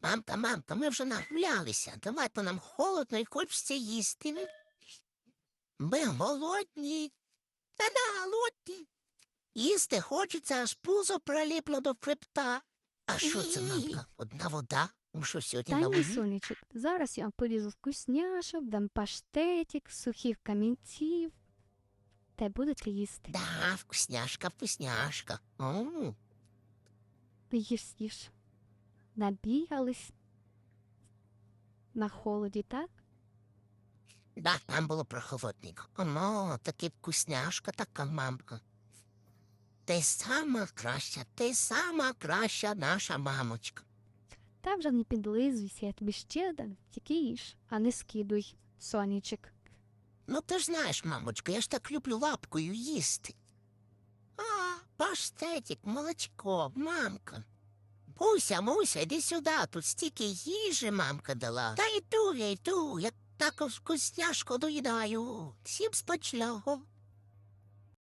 Мамка, мамка, ми вже нагулялися. Давай, то нам холодно і хочеться їсти. Ми голодні. Та-да, голодні. Їсти хочеться, аж пузо приліпло до хребта. А що це, мамка? Одна вода? Що сьогодні Та на ні, сонечок, зараз я вам порізу вкусняшок, дам паштетик, сухих камінців. Та будете їсти. Да, вкусняшка, вкусняшка. М. Їж, їж. Набігались на холоді, так? Да, там було прохолодненько. Оно, таки вкусняшка така мамка. Ти сама краща, ти сама краща наша мамочка. Та вже не підлизуйся, я тобі ще дам, тільки їж, а не скидуй, сонечок. Ну ти ж знаєш, мамочка, я ж так люблю лапкою їсти. А, паштетик, молочко, мамка. Муся, Муся, йди сюди, тут стільки їжі мамка дала. Та йду, я йду, я так вкусняшку доїдаю. Всім смачного.